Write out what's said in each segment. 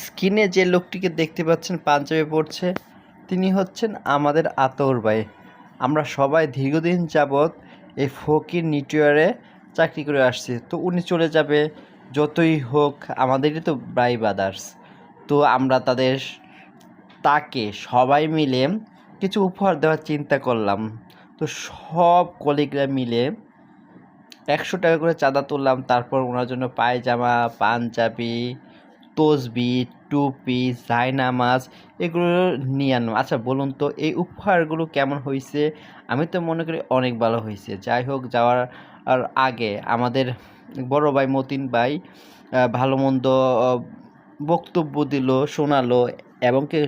স্ক্রিনে যে লোকটিকে দেখতে পাচ্ছেন পাঞ্জাবি পড়ছে, তিনি হচ্ছেন আমাদের আতর ভাই। আমরা সবাই দীর্ঘদিন যাবৎ এই ফকির নিটিওয়ারে চাকরি করে আসছি। তো উনি চলে যাবে, যতই হোক, আমাদেরই তো ব্রাই ব্রাদার্স তো আমরা তাদের তাকে সবাই মিলে কিছু উপহার দেওয়ার চিন্তা করলাম। তো সব কলিগরা মিলে একশো টাকা করে চাঁদা তুললাম। তারপর ওনার জন্য পায়জামা, পাঞ্জাবি তসবি টুপি জায়নামাজ এগুলো নিয়ে আনলাম আচ্ছা বলুন তো, এই উপহারগুলো কেমন হয়েছে আমি তো মনে করি অনেক ভালো হয়েছে যাই হোক, যাওয়ার আগে আমাদের বড় ভাই, মতিন ভাই ভালো মন্দ বক্তব্য দিল, শোনালো এবং কি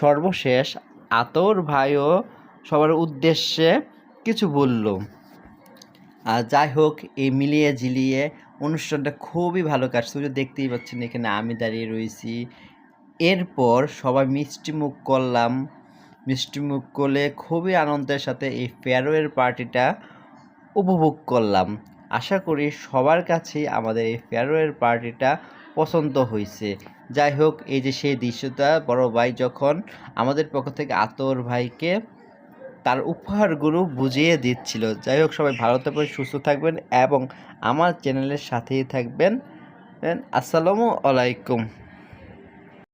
সর্বশেষ আতর ভাইও সবার উদ্দেশ্যে কিছু বলল। আর যাই হোক, এই মিলিয়ে ঝিলিয়ে অনুষ্ঠানটা খুবই ভালো ওই যে দেখতেই পাচ্ছেন এখানে আমি দাঁড়িয়ে রয়েছি। এরপর সবাই মিষ্টি মুখ করলাম। মিষ্টি মুখ করলে খুবই আনন্দের সাথে এই ফেয়ারওয়েল পার্টিটা উপভোগ করলাম। আশা করি সবার কাছেই আমাদের এই ফেয়ারওয়েল পার্টিটা পছন্দ হয়েছে। যাই হোক, এই যে সেই দৃশ্যটা বড় ভাই যখন আমাদের পক্ষ থেকে আতর ভাইকে তার উপহারগুলো বুঝিয়ে দিচ্ছিল। যাই হোক, সবাই ভালো থাকবেন, সুস্থ থাকবেন এবং আমার চ্যানেলের সাথেই থাকবেন। আসসালামু আলাইকুম।